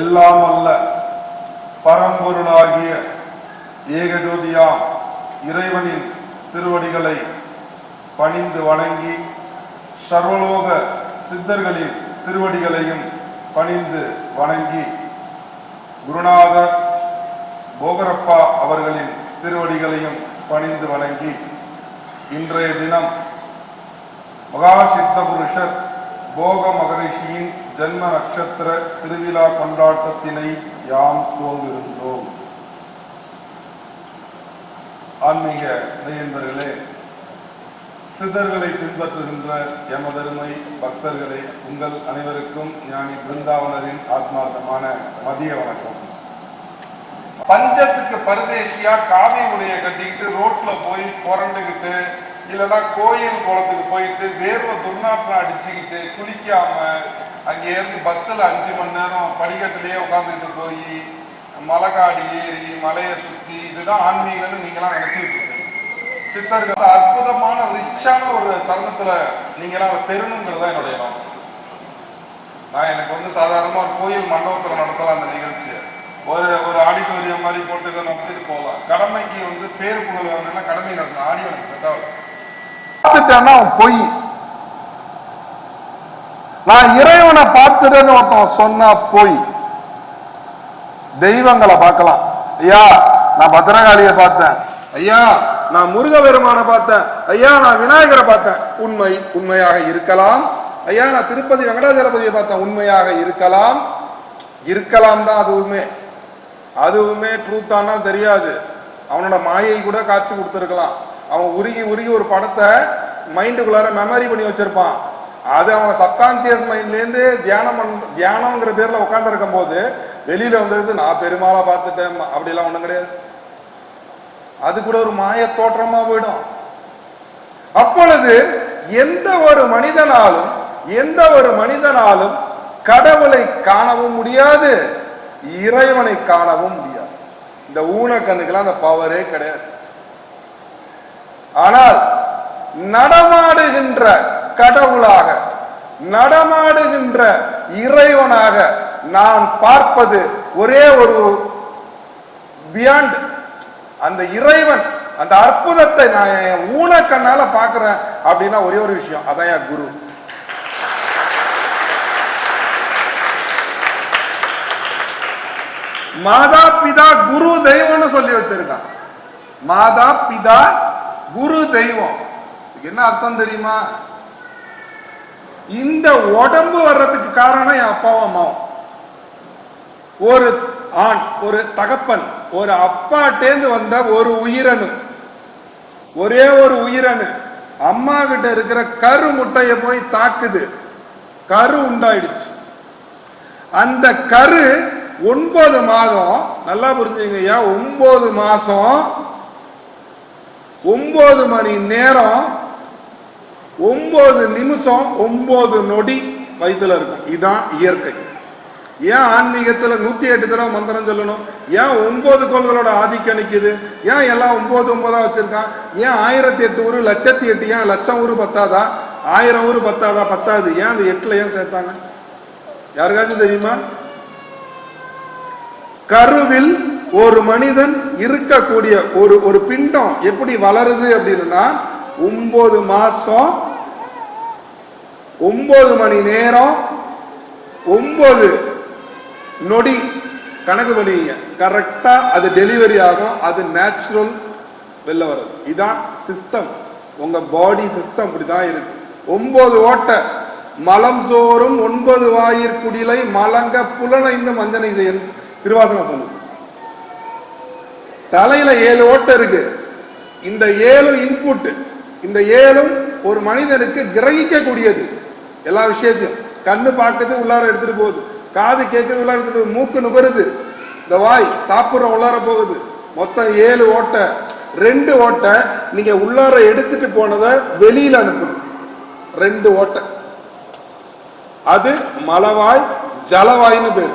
எல்லாம் அல்ல பரம்பொருளாகிய ஏகஜோதியாம் இறைவனின் திருவடிகளை பணிந்து வணங்கி சர்வலோக சித்தர்களின் திருவடிகளையும் பணிந்து வணங்கி குருநாதர் போகரப்பா அவர்களின் திருவடிகளையும் பணிந்து வணங்கி இன்றைய தினம் மகாசித்த புருஷர் போக மகரிஷியின் ஜென்ம நட்சத்திர திருவிழா கொண்டாட்டத்தினை யாம் துவங்கிருந்தோம் ஆன்மீக நேயன்பர்களே சித்தர்களை பின்பற்றுகின்ற எமதருமை பக்தர்களே உங்கள் அனைவருக்கும் ஞானி பிருந்தாவனரின் ஆத்மார்த்தமான மதிய வணக்கம். பஞ்சத்துக்கு பரதேசியா காவி உடைய கட்டிக்கிட்டு ரோட்ல போய் புரண்டுகிட்டு இல்லைன்னா கோயில் குளத்துக்கு போயிட்டு வேர்வை துர்நாற்றம் அடிச்சுக்கிட்டு குளிக்காம அங்கே இருந்து பஸ்ஸில் அஞ்சு மணி நேரம் படிக்கட்டுலேயே உட்காந்துக்கிட்டு போய் மலைக்காடி ஏறி மலையை சுற்றி இதுதான் ஆன்மீகம்னு நீங்களாம் நினைச்சிட்டு சித்தர்கள் அற்புதமான ரிச்சான ஒரு தருணத்துல நீங்களாம் அதை தான் என்னுடைய நோக்கம். நான் எனக்கு வந்து சாதாரணமா ஒரு கோயில் மண்டபத்துல நடத்தலாம் அந்த நிகழ்ச்சியை ஒரு ஒரு ஆடிட்டோரியம் மாதிரி போட்டு இதை நடத்திட்டு போகலாம். கடமைக்கு வந்து பேர் புகழ் வரணும்னா கடமை நடத்தணும் ஆடியோ எனக்கு செட் பார்த்துட்டேன்னா அவன் பொய். நான் இறைவனை பார்த்துட்டேன்னு ஒருத்தன் சொன்னா பொய். தெய்வங்களை பார்க்கலாம். ஐயா நான் பத்திரகாளியை பார்த்தேன். ஐயா நான் முருக பெருமான பார்த்தேன். ஐயா நான் விநாயகரை பார்த்தேன். உண்மை உண்மையாக இருக்கலாம். ஐயா நான் திருப்பதி வெங்கடாஜலபதியை பார்த்தேன். உண்மையாக இருக்கலாம். இருக்கலாம் தான் அதுவுமே. அதுவுமே ட்ரூத்தானா தெரியாது. அவனோட மாயை கூட காட்சி கொடுத்துருக்கலாம். அவன் உருகி உருகி ஒரு படத்தை மைண்டுக்குள்ளார மெமரி பண்ணி வச்சிருப்பான். அது அவன் சப்கான்சியஸ் மைண்ட்லேருந்து தியானம் பண் தியானம்ங்கிற பேர்ல உட்காந்துருக்கும் போது வெளியில வந்தது நான் பெருமாளை பார்த்துட்டேன் அப்படிலாம் ஒன்றும் கிடையாது. அது கூட ஒரு மாய தோற்றமா போயிடும். அப்பொழுது எந்த ஒரு மனிதனாலும் எந்த ஒரு மனிதனாலும் கடவுளை காணவும் முடியாது இறைவனை காணவும் முடியாது. இந்த ஊனக்கண்ணுக்கெல்லாம் அந்த பவரே கிடையாது. ஆனால் நடமாடுகின்ற கடவுளாக நடமாடுகின்ற இறைவனாக நான் பார்ப்பது ஒரே ஒரு பியாண்ட் அந்த இறைவன் அந்த அற்புதத்தை நான் என் ஊனக்கண்ணால பார்க்கிறேன் அப்படின்னா ஒரே ஒரு விஷயம் அதான் என் குரு. மாதா பிதா குரு தெய்வம்னு சொல்லி வச்சிருக்கான். மாதா பிதா குரு தெய்வம். என்ன அர்த்தம் தெரியுமா? இந்த உடம்பு வர்றதுக்கு காரணம் என் அப்பாவும் அம்மாவும். ஒரு ஆண் ஒரு தகப்பன் ஒரு அப்பாட்டேந்து வந்த ஒரு உயிரணு ஒரே ஒரு உயிரணு அம்மா கிட்ட இருக்கிற கரு முட்டையை போய் தாக்குது. கரு உண்டாயிடுச்சு. அந்த கரு ஒன்பது மாதம் நல்லா புரிஞ்சுங்க ஐயா ஒன்பது மாசம் ஒன்பது மணி நேரம் ஒன்பது நிமிஷம் ஒன்பது நொடி வயிற்றுல இருக்கும். இதுதான் இயற்கை. ஏன் ஆன்மீகத்துல நூத்தி எட்டு தடவை மந்திரம் சொல்லணும்? ஏன் ஒன்பது கோள்களோட ஆதிக்கம் நிக்குது? ஏன் எல்லாம் ஒன்பது ஒன்பதா வச்சிருக்கான்? ஏன் ஆயிரத்தி எட்டு ஊரு லட்சத்தி எட்டு ஏன் லட்சம் ஊரு பத்தாதா? ஆயிரம் ஊரு பத்தாதா? பத்தாது. ஏன் அந்த எட்டுல ஏன் சேர்த்தாங்க? யாருக்காச்சும் தெரியுமா? கருவில் ஒரு மனிதன் இருக்கக்கூடிய ஒரு ஒரு பிண்டம் எப்படி வளருது அப்படின்னா ஒன்பது மாசம் ஒன்பது மணி நேரம் ஒன்பது நொடி. கணக்கு பண்ணிங்க கரெக்டா அது டெலிவரி ஆகும். அது நேச்சுரல் வெளில வரும் இதான் சிஸ்டம் உங்க பாடி சிஸ்டம் இப்படிதான் இருக்கு. ஒன்பது ஓட்டை. மலம் சோறும் ஒன்பது வாயிற்குடிலை மலங்க புலனைந்து மஞ்சனை செய்யணும் திருவாசகம் சொல்லுச்சு தலையில ஏழு ஓட்டை இருக்கு. இந்த ஏழு இன்புட் இந்த ஏழும் ஒரு மனிதனுக்கு கிரகிக்கக்கூடியது. எல்லா விஷயத்தையும். கண்ணு பார்க்கறது உள்ளார எடுத்துட்டு போகுது. காது கேட்கறது உள்ளார எடுத்துட்டு போகுது. மூக்கு நுகருது. இந்த வாய் சாப்பிட்ற உள்ளார போகுது. மொத்தம் ஏழு ஓட்டை ரெண்டு ஓட்டை நீங்க உள்ளார எடுத்துட்டு போனதை வெளியில அனுப்புது ரெண்டு ஓட்டை. அது மலவாய் ஜலவாய்னு பேரு.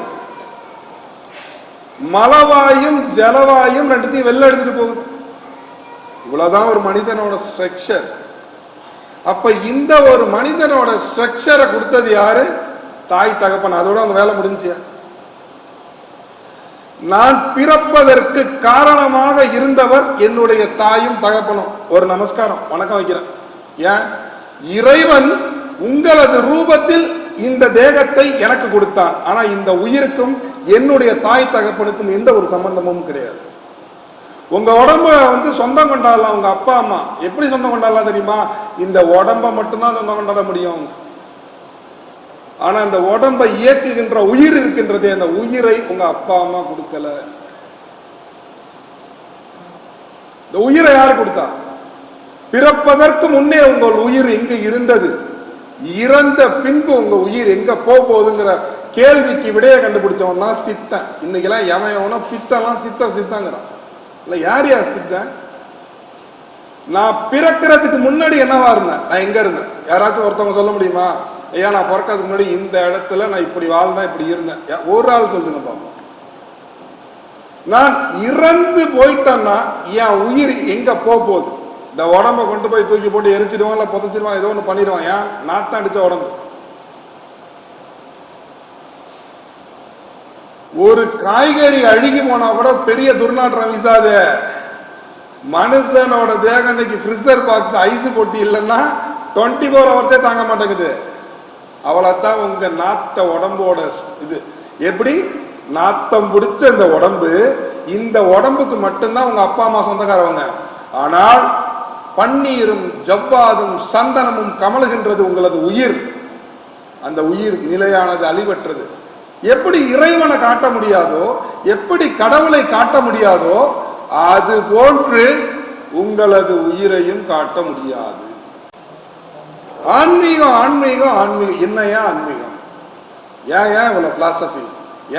மலவாயும் ஜலவாயும் ரெண்டுத்தையும் வெளில எடுத்துட்டு போகுது. இவ்வளவுதான் ஒரு மனிதனோட ஸ்ட்ரக்சர் அப்ப இந்த ஒரு மனிதனோட ஸ்ட்ரக்சரை கொடுத்தது யாரு? தாய் தகப்பன். அதோட அந்த வேலை முடிஞ்சியா? நான் பிறப்பதற்கு காரணமாக இருந்தவர் என்னுடைய தாயும் தகப்பனும். ஒரு நமஸ்காரம். வணக்கம் வைக்கிறேன். ஏன்? இறைவன் உங்களது ரூபத்தில் இந்த தேகத்தை எனக்கு கொடுத்தான். ஆனா இந்த உயிருக்கும் என்னுடைய தாய் தகப்பனுக்கும் எந்த ஒரு சம்பந்தமும் கிடையாது. உங்க உடம்ப வந்து சொந்தம் கொண்டாடலாம் உங்க அப்பா அம்மா. எப்படி சொந்தம் கொண்டாடலாம் தெரியுமா? இந்த உடம்ப மட்டும்தான் சொந்தம் கொண்டாட முடியும். ஆனா இந்த உடம்பை இயக்குகின்ற உயிர் இருக்கின்றதே அந்த உயிரை உங்க அப்பா அம்மா கொடுக்கல. இந்த உயிரை யாரு கொடுத்தா? பிறப்பதற்கு முன்னே உங்கள் உயிர் இங்கு இருந்தது. இறந்த பின்பு உங்க உயிர் எங்க போக போகுதுங்கிற கேள்விக்கு விடைய கண்டுபிடிச்சவன் தான் சித்தன். இன்னைக்கெல்லாம் எவன் எவனோ பித்தெல்லாம் சித்த சித்தங்கிறான். இல்ல யார் யார் சித்தன்? நான் பிறக்கிறதுக்கு முன்னாடி என்னவா இருந்தேன்? நான் எங்க இருந்தேன்? யாராச்சும் ஒருத்தவங்க சொல்ல முடியுமா? ஐயா நான் பிறக்கிறதுக்கு முன்னாடி இந்த இடத்துல நான் இப்படி வாழ்ந்தேன் இப்படி இருந்தேன். ஒரு ஆள் சொல்லுங்க பாப்போம். நான் இறந்து போயிட்டேன்னா என் உயிர் எங்க போக போகுது? இந்த உடம்ப கொண்டு போய் தூக்கி போட்டு எரிச்சிடுவான் இல்லை புதைச்சிடுவான் ஏதோ ஒன்று பண்ணிடுவான் ஏன்? நாத்தம் அடித்த உடம்பு. ஒரு காய்கறி அழுகி போனா கூட பெரிய துர்நாற்றம் வீசாது. மனுஷனோட தேகம் இன்னைக்கு ஃப்ரிசர் பாக்ஸ் ஐஸ் போட்டி இல்லைன்னா டுவெண்ட்டி ஃபோர் ஹவர்ஸே தாங்க மாட்டேங்குது. அவ்வளவுதான் உங்க நாத்த உடம்போட இது. எப்படி? நாத்தம் பிடிச்ச இந்த உடம்பு இந்த உடம்புக்கு மட்டும்தான் உங்க அப்பா அம்மா சொந்தக்காரவங்க. ஆனால் பன்னீரும் ஜவ்வாதும் சந்தனமும் கமலுகின்றது உங்களது உயிர். அந்த உயிர் நிலையானது அழிவற்றது. எப்படி இறைவனை காட்ட முடியாதோ எப்படி கடவுளை காட்ட முடியாதோ அது போன்று உங்களது உயிரையும் காட்ட முடியாது. ஆன்மீகம் ஆன்மீகம் ஆன்மீகம். என்னையா ஆன்மீகம்? ஏன் ஏன் இவ்வளவு பிலாசபி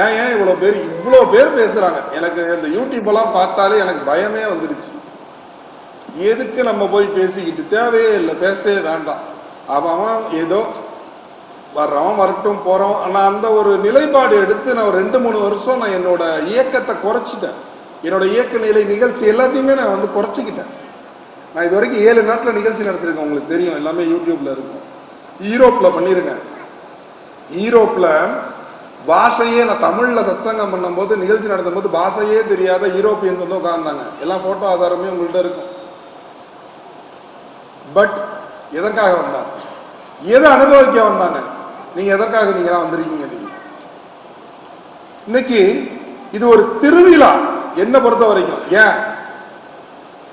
ஏன் ஏன் இவ்வளவு பேர் இவ்வளவு பேர் பேசுறாங்க? எனக்கு இந்த யூடியூப் எல்லாம் பார்த்தாலே எனக்கு பயமே வந்துடுச்சு. எதுக்கு நம்ம போய் பேசிக்கிட்டு தேவையே இல்லை பேசவே வேண்டாம். அவன் அவன் ஏதோ வர்றோம் வரட்டும் போகிறோம் ஆனால் அந்த ஒரு நிலைப்பாடு எடுத்து நான் ஒரு ரெண்டு மூணு வருஷம் நான் என்னோட இயக்கத்தை குறைச்சிட்டேன். என்னோட இயக்க நிலை நிகழ்ச்சி எல்லாத்தையுமே நான் வந்து குறைச்சிக்கிட்டேன். நான் இது வரைக்கும் ஏழு நாட்டில் நிகழ்ச்சி நடத்திருக்கேன். உங்களுக்கு தெரியும் எல்லாமே யூடியூப்ல இருக்கும். ஈரோப்பில் பண்ணியிருக்கேன். ஈரோப்பில் பாஷையே நான் தமிழில் சத்சங்கம் பண்ணும்போது நிகழ்ச்சி நடத்தும் போது பாஷையே தெரியாத யூரோப்பியன்ஸ் வந்து உட்காந்தாங்க எல்லா ஃபோட்டோ ஆதாரமே உங்கள்கிட்ட இருக்கும். பட் எதற்காக வந்தாங்க எதை அனுபவிக்க வந்தாங்க நீங்க எதற்காக நீங்க எல்லாம் வந்திருக்கீங்க? நீங்க இன்னைக்கு இது ஒரு திருவிழா. என்ன பொறுத்த வரைக்கும். ஏன்?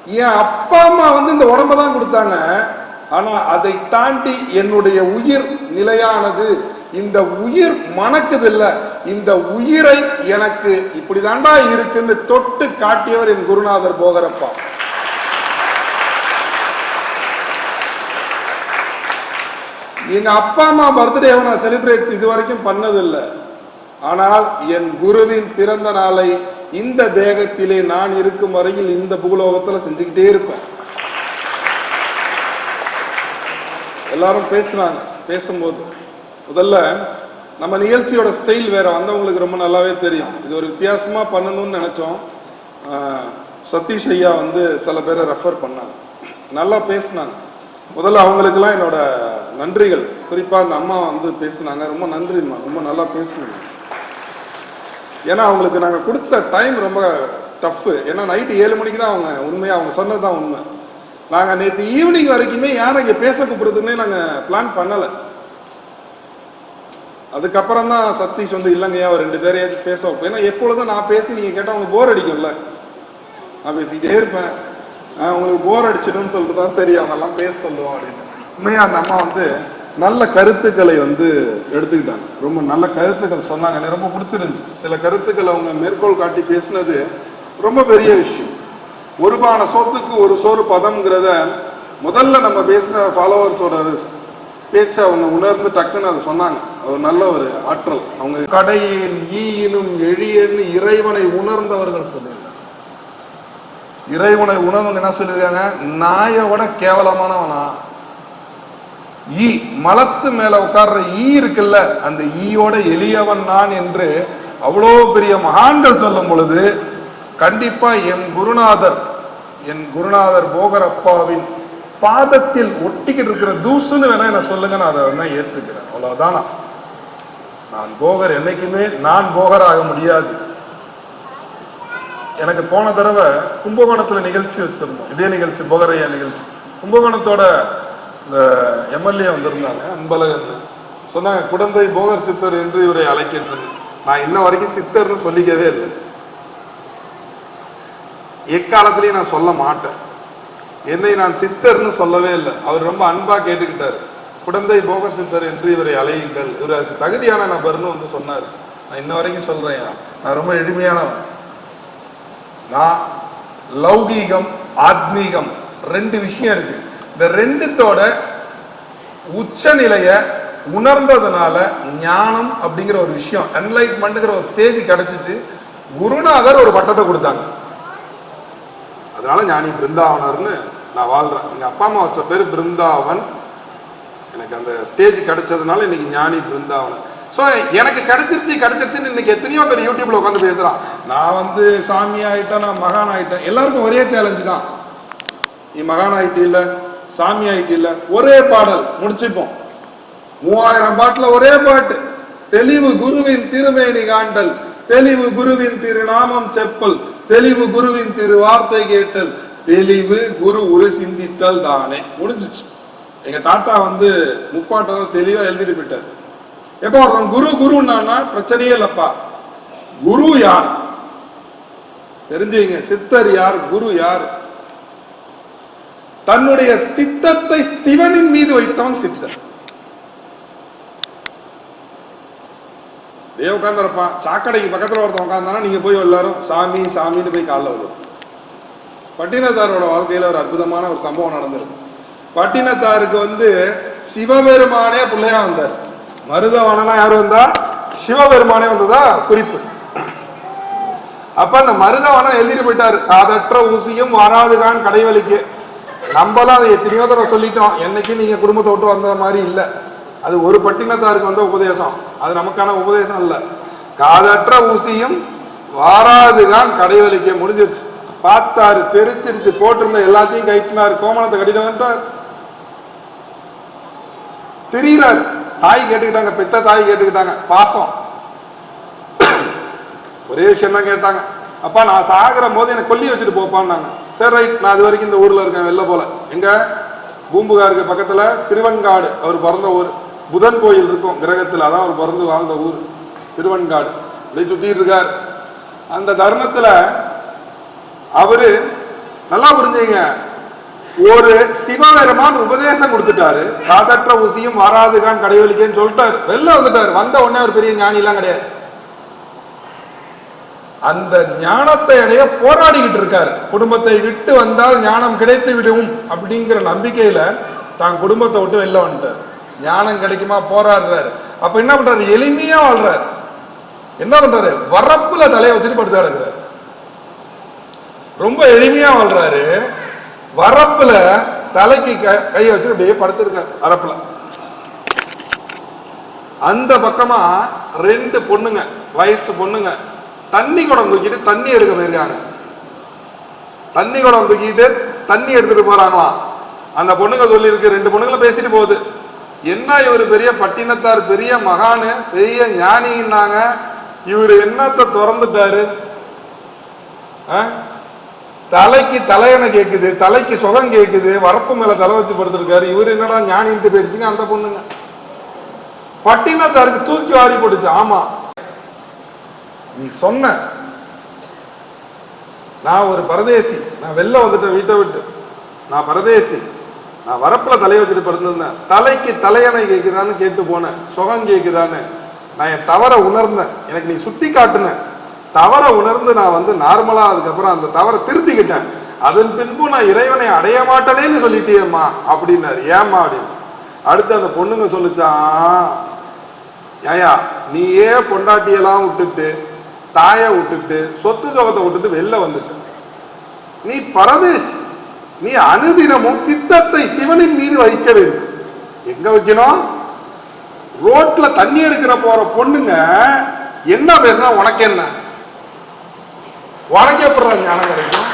என் அப்பா அம்மா வந்து இந்த உடம்ப தான் கொடுத்தாங்க. ஆனா அதை தாண்டி என்னுடைய உயிர் நிலையானது. இந்த உயிர் மணக்குது இல்ல இந்த உயிரை எனக்கு இப்படிதாண்டா இருக்குன்னு தொட்டு காட்டியவர் என் குருநாதர் போகரப்பா. எங்க அப்பா அம்மா பர்த்டேவை நான் செலிப்ரேட் இது வரைக்கும் பண்ணதில்லை. ஆனால் என் குருவின் பிறந்த நாளை இந்த தேகத்திலே நான் இருக்கும் வரையில் இந்த பூலோகத்துல செஞ்சுக்கிட்டே இருப்பேன். எல்லாரும் பேசினாங்க பேசும்போது. முதல்ல நம்ம நிகழ்ச்சியோட ஸ்டைல் வேற வந்தவங்களுக்கு ரொம்ப நல்லாவே தெரியும். இது ஒரு வித்தியாசமா பண்ணணும்னு நினைச்சோம். சதீஷ் ஐயா வந்து சில பேரை ரெஃபர் பண்ணாங்க. நல்லா பேசினாங்க. முதல்ல அவங்களுக்கெல்லாம் என்னோட நன்றிகள். குறிப்பா அந்த அம்மா வந்து பேசினாங்க. ரொம்ப நன்றிம்மா ரொம்ப நல்லா பேசுனாங்க. ஏன்னா அவங்களுக்கு நாங்கள் கொடுத்த டைம் ரொம்ப டஃப்பு ஏன்னா நைட்டு ஏழு மணிக்கு தான் அவங்க உண்மையாக அவங்க சொன்னது தான் உண்மை. நாங்கள் நேற்று ஈவினிங் வரைக்குமே யாரை இங்கே பேச கூப்பிடுறதுன்னே நாங்கள் பிளான் பண்ணலை. அதுக்கப்புறம் தான் சதீஷ் வந்து இல்லைங்கய்யா ஒரு ரெண்டு பேரையாச்சும் பேச. வைப்போம் ஏன்னா எப்பொழுதும் நான் பேசி நீங்கள் கேட்டால் அவங்க போர் அடிக்கும்ல. நான் பேசிக்கிட்டே இருப்பேன். உங்களுக்கு போர் அடிச்சிடும்னு சொல்லிட்டு தான் சரி அவங்கெல்லாம் பேச சொல்லுவோம் அப்படின்னு. உண்மையாக அந்த அம்மா வந்து நல்ல கருத்துக்களை வந்து எடுத்துக்கிட்டாங்க. ரொம்ப நல்ல கருத்துக்கள் சொன்னாங்க. எனக்கு ரொம்ப பிடிச்சிருந்துச்சு. சில கருத்துக்களை அவங்க மேற்கோள் காட்டி பேசினது ரொம்ப பெரிய விஷயம். ஒரு பான சோத்துக்கு ஒரு சோறு பதம்ங்கிறத முதல்ல நம்ம பேசின ஃபாலோவர்ஸோட பேச்சை அவங்க உணர்ந்து டக்குன்னு அதை சொன்னாங்க. ஒரு நல்ல ஒரு ஆற்றல். அவங்க கடையின் ஈயினும் எழியன்னு இறைவனை உணர்ந்தவர்கள் சொல்லியிருக்காங்க. இறைவனை உணர்ந்தவங்க என்ன சொல்லியிருக்காங்க? நாயை விட கேவலமானவனா? ஈ மலத்து மேல உட்கார்ற ஈ இருக்குல்ல அந்த ஈயோட எளியவன் நான் என்று அவ்வளோ பெரிய மகான்கள் சொல்லும் பொழுது கண்டிப்பா என் குருநாதர் என் குருநாதர் போகரப்பாவின் பாதத்தில் ஒட்டிக்கிட்டு இருக்கிற தூசுன்னு வேணா என்ன சொல்லுங்க நான் அதை வேணா ஏத்துக்கிறேன். அவ்வளவுதானா நான். போகர் என்னைக்குமே நான் போகர் ஆக முடியாது. எனக்கு போன தடவை கும்பகோணத்துல நிகழ்ச்சி வச்சிருந்தோம். இதே நிகழ்ச்சி போகரையா நிகழ்ச்சி. கும்பகோணத்தோட இந்த எம்எல்ஏ வந்திருந்தாங்க அன்பழகன். சொன்னாங்க குடந்தை போகர் சித்தர் என்று இவரை அழைக்கின்றது நான் இன்ன வரைக்கும் சித்தர்னு சொல்லிக்கவே இல்லை. எக்காலத்திலையும் நான் சொல்ல மாட்டேன். என்னை நான் சித்தர்னு சொல்லவே இல்லை. அவர் ரொம்ப அன்பா கேட்டுக்கிட்டாரு. குடந்தை போகர் சித்தர் என்று இவரை அழையுங்கள். இவர் அதுக்கு தகுதியான நபர்னு வந்து சொன்னார். நான் இன்ன வரைக்கும் சொல்றேன் நான் ரொம்ப எளிமையானவன். நான் லௌகீகம் ஆத்மீகம் ரெண்டு விஷயம் இருக்கு. இந்த ரெண்டுத்தோட உச்சநிலையை உணர்ந்ததுனால ஞானம் அப்படிங்கிற ஒரு விஷயம் என்லைட்மெண்ட்ங்கிற ஒரு ஸ்டேஜ் கிடைச்சிச்சு. குருநாதர் ஒரு பட்டத்தை கொடுத்தாங்க. அதனால ஞானி பிருந்தாவனர்னு நான் வாழ்றேன். எங்க அப்பா அம்மா வச்ச பேர் பிருந்தாவன். எனக்கு அந்த ஸ்டேஜ் கிடைச்சதுனால இன்னைக்கு ஞானி பிருந்தாவனன். ஸோ எனக்கு கிடைச்சிருச்சு கிடைச்சிருச்சுன்னு இன்னைக்கு எத்தனையோ பேர் யூடியூப்ல உட்காந்து பேசுறான். நான் வந்து சாமி ஆயிட்டேன் நான் மகான் ஆயிட்டேன். எல்லாருக்கும் ஒரே சேலஞ்சு தான். நீ மகான் ஆயிட்டு இல்லை சாமி ஆயிட்டு ஒரே பாடல் முடிச்சுப்போம். மூவாயிரம் பாட்டுல ஒரே பாட்டு. தெளிவு குருவின் திருமேனி காண்டல் தெளிவு குருவின் திருநாமம் செப்பல் தெளிவு குருவின் திரு வார்த்தை கேட்டல் தெளிவு குரு ஒரு சிந்தித்தல் தானே. முடிஞ்சிச்சு. எங்க தாத்தா வந்து முப்பாட்டதான் தெளிவா எழுதிட்டு போயிட்டார். எப்போ ஒருத்தன் குரு குருன்னா பிரச்சனையே இல்லப்பா. குரு யார்? தெரிஞ்சுங்க சித்தர் யார் குரு யார்? தன்னுடைய சித்தத்தை சிவனின் மீது வைத்தவன் சித்தர். இதே உட்காந்துருப்பான் சாக்கடைக்கு பக்கத்துல ஒருத்தன் உட்காந்தானா நீங்க போய் எல்லாரும் சாமி சாமின்னு போய் காலைல வரும் பட்டினத்தாரோட வாழ்க்கையில ஒரு அற்புதமான ஒரு சம்பவம் நடந்திருக்கு. பட்டினத்தாருக்கு வந்து சிவபெருமானே பிள்ளையா வந்தார். மருதவனா யாரும் வந்தா? சிவபெருமானே வந்ததா? குறிப்பு. அப்ப அந்த மருதவனம் எழுதிட்டு போயிட்டாரு. அதற்ற ஊசியும் வராதுகான் கடைவழிக்கு. நம்மளாம் அதை எத்தனையோ தடவை சொல்லிட்டோம் என்னைக்கு நீங்க குடும்பத்தை விட்டு வந்த மாதிரி இல்ல. அது ஒரு பட்டினத்தாருக்கு வந்த உபதேசம். அது நமக்கான உபதேசம் இல்ல. காதற்ற ஊசியும் வாராதுகான் கடைவழிக்க முடிஞ்சிருச்சு. பார்த்தாரு தெரிச்சிருச்சு போட்டிருந்த எல்லாத்தையும் கைட்டினார் கோமணத்தை கட்டிட்டு வந்துட்டார். திரியிறாரு. தாய் கேட்டுக்கிட்டாங்க பெத்த தாய் கேட்டுக்கிட்டாங்க. பாசம். ஒரே விஷயம் தான் கேட்டாங்க. அப்பா நான் சாகிற போது என்னை கொல்லி வச்சுட்டு போப்பான்னாங்க. சரி ரைட் நான் அது வரைக்கும் இந்த ஊரில் இருக்கேன் வெளில போல. எங்கே பூம்புகாருக்கு பக்கத்தில் திருவன்காடு அவர் பிறந்த ஊர். புதன் கோயில் இருக்கும் கிரகத்தில் அதான் அவர் பிறந்து வாழ்ந்த ஊர். திருவன்காடு. அப்படியே சுற்றிட்டு இருக்கார். அந்த தருணத்தில் அவர் நல்லா புரிஞ்சுங்க. ஒரு சிவபெருமான் உபதேசம் கொடுத்துட்டாரு. காதற்ற ஊசியும் வராதுகான் கடைவெளிக்கேன்னு சொல்லிட்டாரு. வெளில வந்துட்டாரு. வந்த உடனே ஒரு பெரிய ஞானி எல்லாம் கிடையாது. அந்த ஞானத்தை அடைய போராடிக்கிட்டு இருக்காரு. குடும்பத்தை விட்டு வந்தால் ஞானம் கிடைத்து விடும் அப்படிங்கிற நம்பிக்கையில தான் குடும்பத்தை விட்டு வெளில வந்துட்டார். ஞானம் கிடைக்குமா? போராடுறாரு. அப்ப என்ன பண்றாரு? எளிமையா வாழ்றாரு. என்ன பண்றாரு? வரப்புல தலையை வச்சுட்டு படுத்து கிடக்குறாரு. ரொம்ப எளிமையா வாழ்றாரு. வரப்புல தலைக்கு க- கையை வச்சுட்டு அப்படியே படுத்திருக்காரு வரப்புல. அந்த பக்கமா ரெண்டு பொண்ணுங்க வயசு பொண்ணுங்க தண்ணி குடம் தூக்கிட்டு தண்ணி எடுக்க போயிருக்காங்க. தண்ணி குடம் தூக்கிட்டு தண்ணி எடுத்துட்டு போறாங்களாம். அந்த பொண்ணுங்க சொல்லியிருக்கு ரெண்டு பொண்ணுங்களும் பேசிட்டு போகுது. என்ன இவர் பெரிய பட்டினத்தார் பெரிய மகானு பெரிய ஞானின்னாங்க. இவர் என்னத்தை திறந்துட்டாரு? தலைக்கு தலையணை கேட்குது தலைக்கு சுகம் கேட்குது வரப்பு மேல தலை வச்சு படுத்திருக்காரு. இவர் என்னடா ஞானின்ட்டு போயிடுச்சுங்க அந்த பொண்ணுங்க. பட்டினத்தாருக்கு தூக்கி வாரி போட்டுச்சு. ஆமா. நீ சொன்ன. நான் ஒரு பரதேசி. நான் வெளில வந்துட்டேன் வீட்டை விட்டு. நான் பரதேசி. நான் வரப்புல தலையை வச்சுட்டு படுத்திருந்தேன். தலைக்கு தலையணை கேட்குதான்னு கேட்டு போனேன். சுகம் கேட்குதான்னு நான் என் தவற உணர்ந்தேன். எனக்கு நீ சுட்டி காட்டுன. தவற உணர்ந்து நான் வந்து நார்மலா அதுக்கப்புறம் அந்த தவறை திருத்திக்கிட்டேன். அதன் பின்பு நான் இறைவனை அடைய மாட்டேனேன்னு சொல்லிட்டேம்மா அப்படின்னாரு. ஏம்மா அப்படின்னு. அடுத்து அந்த பொண்ணுங்க சொல்லிச்சான் ஏயா நீயே பொண்டாட்டியெல்லாம் விட்டுட்டு தாயை விட்டுட்டு சொத்து சுகத்தை விட்டுட்டு வெளில வந்துட்டு. நீ பரதேசி. நீ அனுதினமும் சித்தத்தை சிவனின் மீது வைக்க வேண்டும். எங்க வைக்கணும்? ரோட்ல தண்ணி எடுக்கிற போற பொண்ணுங்க என்ன பேசுனா உனக்கு என்ன? உனக்கு ஞானம் கிடைக்கும்?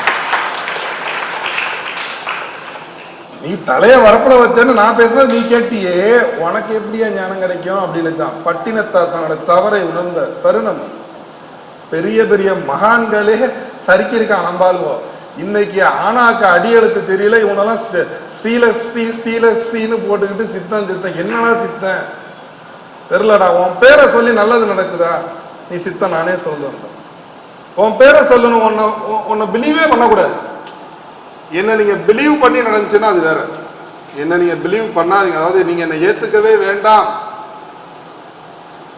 நீ தலைய வரப்புல வச்சேன்னு நான் பேசுறது நீ கேட்டியே உனக்கு எப்படியா ஞானம் கிடைக்கும்? அப்படின்னு வச்சான். தன்னோட தவறை உணர்ந்த தருணம் பெரிய பெரிய மகான்களே சறுக்கியிருக்கான் நம்பாளுவோம் இன்னைக்கு ஆனாக்கு அடியெழுத்து தெரியல இவனெல்லாம் ஸ்ரீ- ஸ்ரீலஸ்ரீ ஸ்ரீலஸ்ரீன்னு போட்டுக்கிட்டு சித்தம் சித்தம். என்னடா சித்தன் தெரிலடா உன் பேரை சொல்லி நல்லது நடக்குதா? நீ சித்தம் நானே சொல்லுவேன் உன் பேரை சொல்லணும் உன்னை உன்னை பிலீவே பண்ணக்கூடாது. என்ன நீங்க பிலீவ் பண்ணி நடந்துச்சுன்னா அது வேற. என்ன நீங்க பிலீவ் பண்ணாதீங்க. அதாவது நீங்க என்னை ஏத்துக்கவே வேண்டாம்.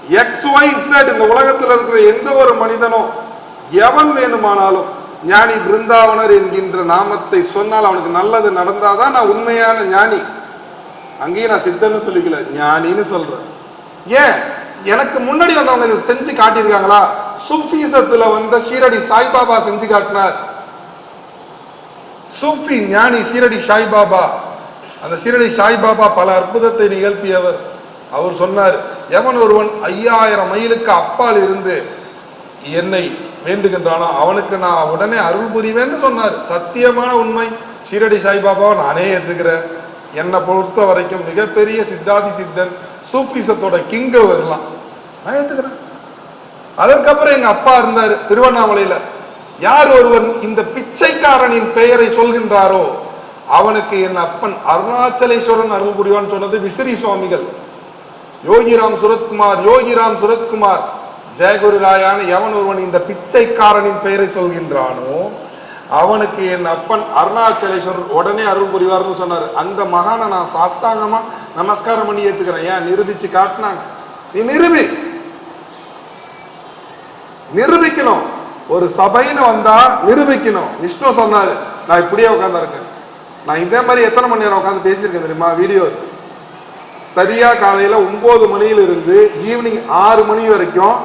எக்ஸ் ஒய் Z இந்த உலகத்தில் இருக்கிற எந்த ஒரு மனிதனும் எவன் வேணுமானாலும் ஞானி பிருந்தாவனர் என்கின்ற நாமத்தை சொன்னால் அவனுக்கு நல்லது நடந்தாதான் நான் உண்மையான ஞானி. அங்கேயும் நான் சித்தன்னு சொல்லிக்கல ஞானின்னு சொல்றேன். ஏன்? எனக்கு முன்னாடி வந்தவங்க இதை செஞ்சு காட்டியிருக்காங்களா? சூஃபிசத்துல வந்த ஷீரடி சாய்பாபா செஞ்சு காட்டினார். சூஃபி ஞானி ஷீரடி சாய்பாபா. அந்த ஷீரடி சாய்பாபா பல அற்புதத்தை நிகழ்த்தியவர். அவர் சொன்னார் எவன் ஒருவன் ஐயாயிரம் மைலுக்கு அப்பால் இருந்து என்னை வேண்டுகின்றானோ அவனுக்கு நான் உடனே அருள் புரிவேன்னு சொன்னார். சத்தியமான உண்மை. ஷீரடி சாய்பாபாவை நானே ஏற்றுக்கிறேன். என்னை பொறுத்த வரைக்கும் மிகப்பெரிய சித்தாதி சித்தன் சூஃபிசத்தோட கிங்க வரலாம் நான் ஏற்றுக்கிறேன். அதற்கப்புறம் எங்க அப்பா இருந்தார் திருவண்ணாமலையில. யார் ஒருவன் இந்த பிச்சைக்காரனின் பெயரை சொல்கின்றாரோ அவனுக்கு என் அப்பன் அருணாச்சலேஸ்வரன் அருள் புரிவான் சொன்னது விசிறி சுவாமிகள். யோகிராம் சுரத்குமார் யோகிராம் சுரத்குமார். ஜெயகுரு ராயான எவன் ஒருவன் இந்த பிச்சைக்காரனின் பெயரை சொல்கின்றானோ அவனுக்கு என் அப்பன் அருணாச்சலேஸ்வரர் உடனே அருள் புரிவார்னு சொன்னார். அந்த மகானை நான் சாஸ்தாங்கமா நமஸ்காரம் பண்ணி ஏத்துக்கிறேன். ஏன்? நிரூபிச்சு காட்டினாங்க. நீ நிரூபி. நிரூபிக்கணும். ஒரு சபைன்னு வந்தா நிரூபிக்கணும். விஷ்ணு சொன்னாரு நான் இப்படியே உட்கார்ந்து இருக்கேன் நான் இதே மாதிரி எத்தனை மணி நேரம் உட்காந்து பேசியிருக்கேன் தெரியுமா? வீடியோ. சரியா காலையில ஒன்பது மணியில இருந்து ஈவினிங் ஆறு மணி வரைக்கும்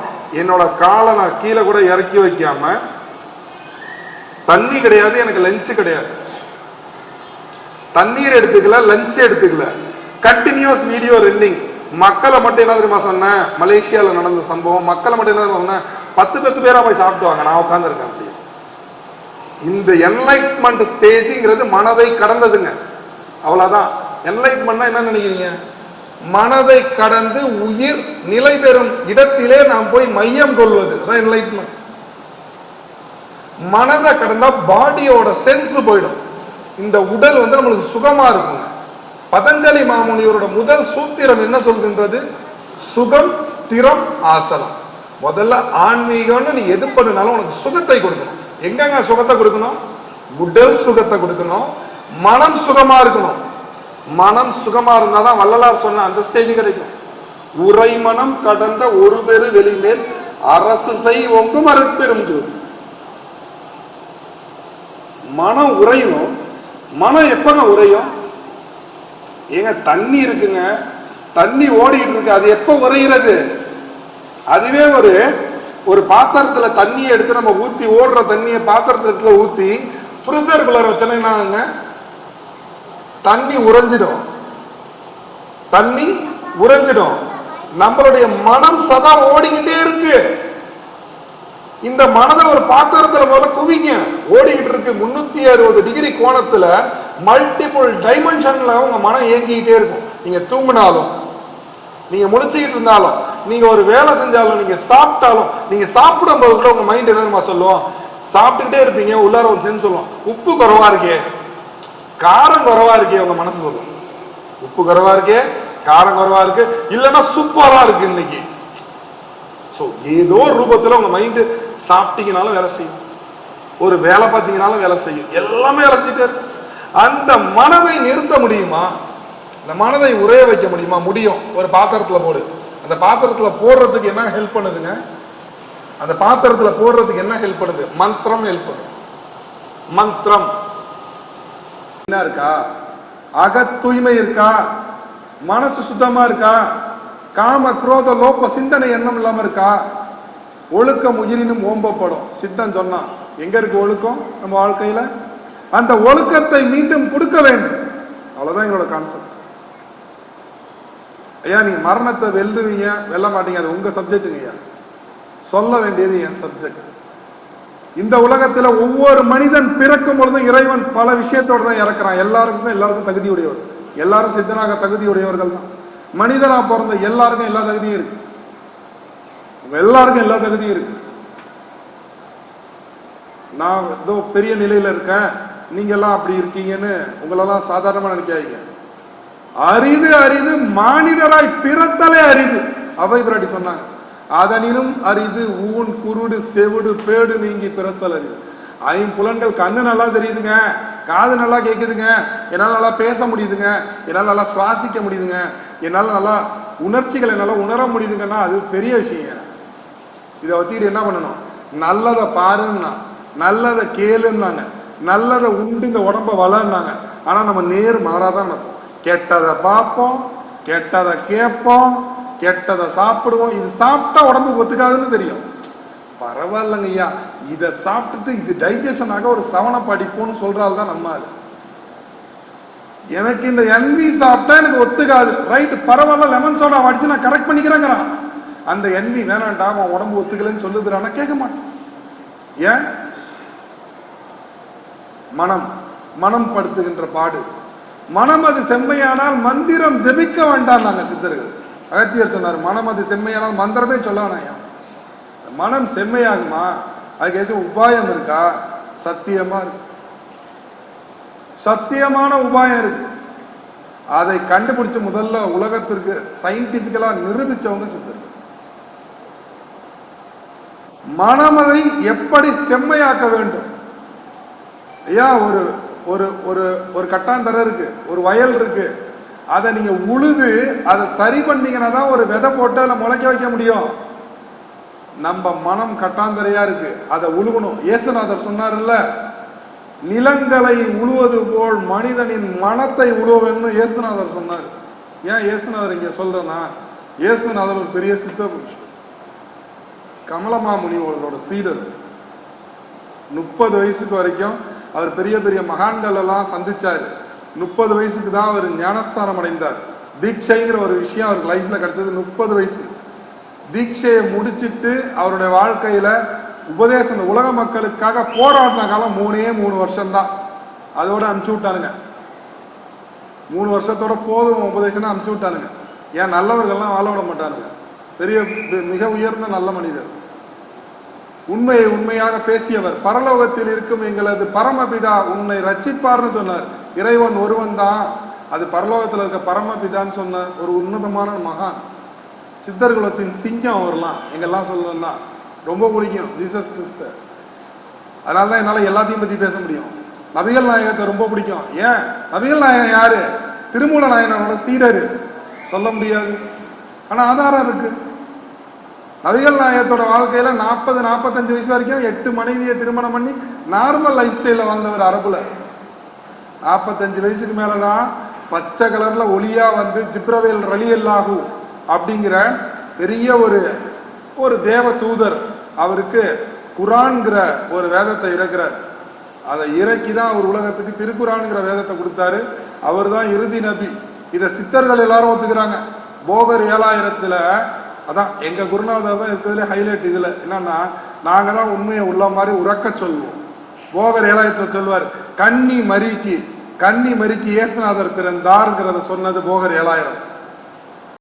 என்னோட காலை நான் கீழே கூட இறக்கி வைக்காம தண்ணி கிடையாது எனக்கு லஞ்சு கிடையாது. தண்ணீர் எடுத்துக்கல லஞ்ச் எடுத்துக்கல. கண்டினியூஸ் வீடியோ ரெண்டிங் மக்களை மட்டும் என்ன தெரியுமா சொன்னேன்? மலேசியாவில் நடந்த சம்பவம் மக்களை மட்டும் என்ன தெரியுமா சொன்னேன்? பத்து பத்து பேரா போய் சாப்பிடுவாங்க நான் உட்காந்துருக்கேன் அப்படி இந்த என்லைட்மெண்ட் ஸ்டேஜுங்கிறது மனதை கடந்ததுங்க. அவ்வளோதான் என்லைட்மெண்ட்னா என்ன நினைக்கிறீங்க? மனதை கடந்து உயிர் நிலை பெறும் இடத்திலே நாம் போய் மையம் கொள்வது. என்லைட்மெண்ட் மனதை கடந்தா பாடியோட சென்ஸ் போயிடும். இந்த உடல் வந்து நம்மளுக்கு சுகமா இருக்கும் பதஞ்சலி மாமுனிவரோட முதல் சூத்திரம் என்ன சொல்கின்றது? சுகம் திறம் ஆசனம். முதல்ல ஆன்மீகம்னு நீ எது பண்ணினாலும் உனக்கு சுகத்தை கொடுக்கணும். எங்கெங்க சுகத்தை கொடுக்கணும்? உடல் சுகத்தை கொடுக்கணும். மனம் சுகமா இருக்கணும். மனம் சுகமா இருந்தாதான் வள்ளலார் சொன்ன அந்த ஸ்டேஜ் கிடைக்கும். உரை மனம் கடந்த ஒரு பெரு வெளிமேல் அரசு செய் ஒங்கும் அருட்பெரும் மனம் உறையணும் மனம் எப்பங்க உறையும் ஏங்க தண்ணி இருக்குங்க. தண்ணி ஓடிட்டு இருக்கு. அது எப்ப உறையிறது அதுவே ஒரு ஒரு பாத்திரத்துல தண்ணியை எடுத்து நம்ம ஊத்தி ஓடுற தண்ணியை பாத்திரத்துல ஊத்தி ஃப்ரிசருக்குள்ள வச்சோன்னா என்ன தண்ணி உறைஞ்சிடும். தண்ணி உறைஞ்சிடும். நம்மளுடைய மனம் சதா ஓடிக்கிட்டே இருக்கு. இந்த மனதை ஒரு பாத்திரத்துல முதல்ல குவிங்க. ஓடிக்கிட்டு இருக்கு. முன்னூத்தி அறுபது டிகிரி கோணத்துல மல்டிபிள் டைமென்ஷன்ல உங்க மனம் இயங்கிக்கிட்டே இருக்கும். நீங்க தூங்கினாலும் நீங்க முடிச்சுக்கிட்டு இருந்தாலும் நீங்க ஒரு வேலை செஞ்சாலும் நீங்க சாப்பிட்டாலும் நீங்க சாப்பிடும் போது கூட உங்க மைண்ட் என்னமா சொல்லுவோம் சாப்பிட்டுக்கிட்டே இருப்பீங்க. உள்ளார ஒரு சொல்லுவோம் உப்பு குறவா இருக்கே. காரம் குறவா இருக்கே உங்க மனசு சொல்லும். உப்பு குறவா இருக்கே காரம் குறவா இருக்கு இல்லைன்னா சூப்பரா இருக்கு இன்னைக்கு. ஸோ ஏதோ ஒரு ரூபத்துல உங்க மைண்டு சாப்பிட்டீங்கனாலும் வேலை செய்யும். ஒரு வேலை பார்த்தீங்கனாலும் வேலை செய்யும். எல்லாமே அழைச்சிட்டே அந்த மனதை நிறுத்த முடியுமா? இந்த மனதை உரைய வைக்க முடியுமா? முடியும். ஒரு பாத்திரத்துல போடு. அந்த பாத்திரத்துல போடுறதுக்கு என்ன ஹெல்ப் பண்ணுதுங்க? அந்த பாத்திரத்துல போடுறதுக்கு என்ன ஹெல்ப் பண்ணுது? மந்திரம் ஹெல்ப் பண்ணுது. மந்திரம். என்ன இருக்கா? அக தூய்மை இருக்கா? மனசு சுத்தமா இருக்கா? காம குரோத லோக சிந்தனை எண்ணம் இல்லாம இருக்கா? ஒழுக்கம் உயிரினும் ஓம்பப்படும். சித்தம் சொன்னான். எங்க இருக்கு ஒழுக்கம்? நம்ம வாழ்க்கையில? அந்த ஒழுக்கத்தை மீண்டும் கொடுக்க வேண்டும். அவ்வளவுதான் எங்களோட கான்செப்ட் ஐயா நீங்க மரணத்தை வெல்லுவீங்க வெல்ல மாட்டீங்க. அது உங்க சப்ஜெக்ட் ஐயா. சொல்ல வேண்டியது என் சப்ஜெக்ட் இந்த உலகத்துல ஒவ்வொரு மனிதன் பிறக்கும் பொழுதும் இறைவன் பல விஷயத்தோட தான் இறக்குறான். எல்லாருக்குமே எல்லாருக்கும் தகுதி உடையவர் எல்லாரும் சித்தனாக தகுதி உடையவர்கள் தான். மனிதனா பிறந்த எல்லாருக்கும் எல்லா தகுதியும் இருக்கு. எல்லாருக்கும் எல்லா தகுதியும் இருக்கு. நான் ஏதோ பெரிய நிலையில இருக்கேன். நீங்க எல்லாம் அப்படி இருக்கீங்கன்னு உங்களெல்லாம் சாதாரணமா நினைக்காதீங்க. அரிது அரிது மானிடராய் பிறத்தலே அரிது. அவை பிராட்டி சொன்னாங்க. அதனினும் அரிது ஊன் குருடு செவிடு பேடு நீங்கி பிறத்தல் அரிது ஐம்புலன்கள் கண்ணு நல்லா தெரியுதுங்க காது நல்லா கேட்குதுங்க என்னால் நல்லா பேச முடியுதுங்க என்னால் நல்லா சுவாசிக்க முடியுதுங்க என்னால் நல்லா உணர்ச்சிகளை நல்லா உணர முடியுதுங்கன்னா அது பெரிய விஷயங்க இதை வச்சுக்கிட்டு என்ன பண்ணணும்? நல்லதை பாருன்னா நல்லதை கேளுன்னாங்க. நல்லதை உண்டு இந்த உடம்ப வளர்னாங்க. ஆனால் நம்ம நேர் மாறாதான் நடக்கும். கெட்டதை பார்ப்போம் கெட்டதை கேட்போம் கெட்டதை சாப்பிடுவோம் இது சாப்பிட்டா உடம்புக்கு ஒத்துக்காதுன்னு தெரியும். பரவாயில்லைங்க ஐயா. இதை சாப்பிட்டுட்டு இது டைஜஷன் ஆக ஒரு சவனை படிப்போம்னு சொல்றாள் தான் நம்ம அது எனக்கு இந்த என்வி சாப்பிட்டா எனக்கு ஒத்துக்காது. ரைட் பரவாயில்ல லெமன் சோடா அடிச்சு நான் கரெக்ட் பண்ணிக்கிறேங்கிறான். அந்த என்வி வேணாண்டா அவன் உடம்பு ஒத்துக்கலைன்னு சொல்லுதுறானா கேட்க மாட்டான். ஏன்? மனம். மனம் படுத்துகின்ற பாடு. மனம் அது செம்மையானால் மந்திரம் ஜெபிக்க வேண்டாம் நாங்கள் சித்தர்கள். அகத்தியர் சொன்னார் மனம் அது செம்மையானால் மந்திரமே சொல்ல மனம் செம்மையாகுமா? அதுக்கு ஏதாச்சும் உபாயம் இருக்கா? சத்தியமா இருக்கு. சத்தியமான உபாயம் இருக்கு. அதை கண்டுபிடிச்சு முதல்ல உலகத்திற்கு சயின்டிபிக்கலா நிரூபிச்சவங்க சித்தர். மனமதை எப்படி செம்மையாக்க வேண்டும்? ஐயா ஒரு ஒரு ஒரு ஒரு கட்டாந்தரை இருக்கு ஒரு வயல் இருக்கு அதை நீங்க உழுது அதை சரி பண்ணீங்கன்னா தான் ஒரு விதை போட்டு அதில் முளைக்க வைக்க முடியும். நம்ம மனம் கட்டாந்தரையா இருக்கு. அதை உழுகணும். இயேசுநாதர் சொன்னார்ல நிலங்களை உழுவது போல் மனிதனின் மனத்தை உழுவன்னு இயேசுநாதர் சொன்னார். ஏன் இயேசுநாதர் இங்க சொல்கிறேன்னா இயேசுநாதர் ஒரு பெரிய சித்த புருஷன். கமலமாமுனி முனிவர்களோட சீடர். முப்பது வயசுக்கு வரைக்கும் அவர் பெரிய பெரிய மகான்கள் எல்லாம் சந்திச்சாரு. முப்பது வயசுக்கு தான் அவர் ஞானஸ்தானம் அடைந்தார். தீட்சைங்கிற ஒரு விஷயம் அவருக்கு லைஃப்ல கிடைச்சது முப்பது வயசு. தீட்சையை முடிச்சிட்டு அவருடைய வாழ்க்கையில உபதேசம் இந்த உலக மக்களுக்காக போராடின காலம் மூணே மூணு வருஷம்தான். அதோட அனுப்பிச்சு விட்டானுங்க. மூணு வருஷத்தோட போதும் உபதேசம் அனுப்பிச்சு விட்டானுங்க. ஏன் நல்லவர்கள்லாம் வாழ விட மாட்டானுங்க. பெரிய மிக உயர்ந்த நல்ல மனிதர். உண்மையை உண்மையாக பேசியவர். பரலோகத்தில் இருக்கும் எங்களது பரமபிதா உன்னை ரச்சிப்பார்னு சொன்னார். இறைவன் ஒருவன் தான். அது பரலோகத்தில் இருக்க பரமபிதான்னு சொன்ன ஒரு உன்னதமான மகான். சித்தர்குலத்தின் சிங்கம் அவர்லாம். எங்கெல்லாம் சொல்லலாம் ரொம்ப பிடிக்கும் ஜீசஸ் கிறிஸ்த. அதனால தான் என்னால் எல்லாத்தையும் பற்றி பேச முடியும். நபிகள் நாயகத்தை ரொம்ப பிடிக்கும். ஏன்? நபிகள் நாயகம் யாரு? திருமூல நாயகனோட சீரர் சொல்ல முடியாது. ஆனால் ஆதாரம் இருக்கு. நபிகள் நாயகத்தோட வாழ்க்கையில் நாற்பது நாற்பத்தஞ்சு வயசு வரைக்கும் எட்டு மனைவியை திருமணம் பண்ணி நார்மல் லைஃப் ஸ்டைலில் வாழ்ந்தவர் அரபுல. நாற்பத்தஞ்சு வயசுக்கு மேலதான் பச்சை கலர்ல ஒளியா வந்து ஜிப்ரவேல் ரலியல்லாகு அப்படிங்கிற பெரிய ஒரு ஒரு தேவ தூதர் அவருக்கு குரான்கிற ஒரு வேதத்தை இறக்குறார். அதை இறக்கி தான் அவர் உலகத்துக்கு திருக்குறான்ங்கிற வேதத்தை கொடுத்தாரு. அவர் தான் இறுதி நபி. இதை சித்தர்கள் எல்லாரும் ஒத்துக்கிறாங்க. போகர் ஏழாயிரத்துல அதான் எங்க குருநாதர் தான் இருக்கிறதுல ஹைலைட் இதுல. என்னன்னா நாங்க தான் உண்மையை உள்ள மாதிரி உறக்க சொல்லுவோம் போகர் ஏழாயிரத்துல சொல்வார் கன்னி மறிக்கு கன்னி மறிக்கு இயேசுநாதர் பிறந்தார்ங்கிறத சொன்னது போகர் ஏழாயிரம்.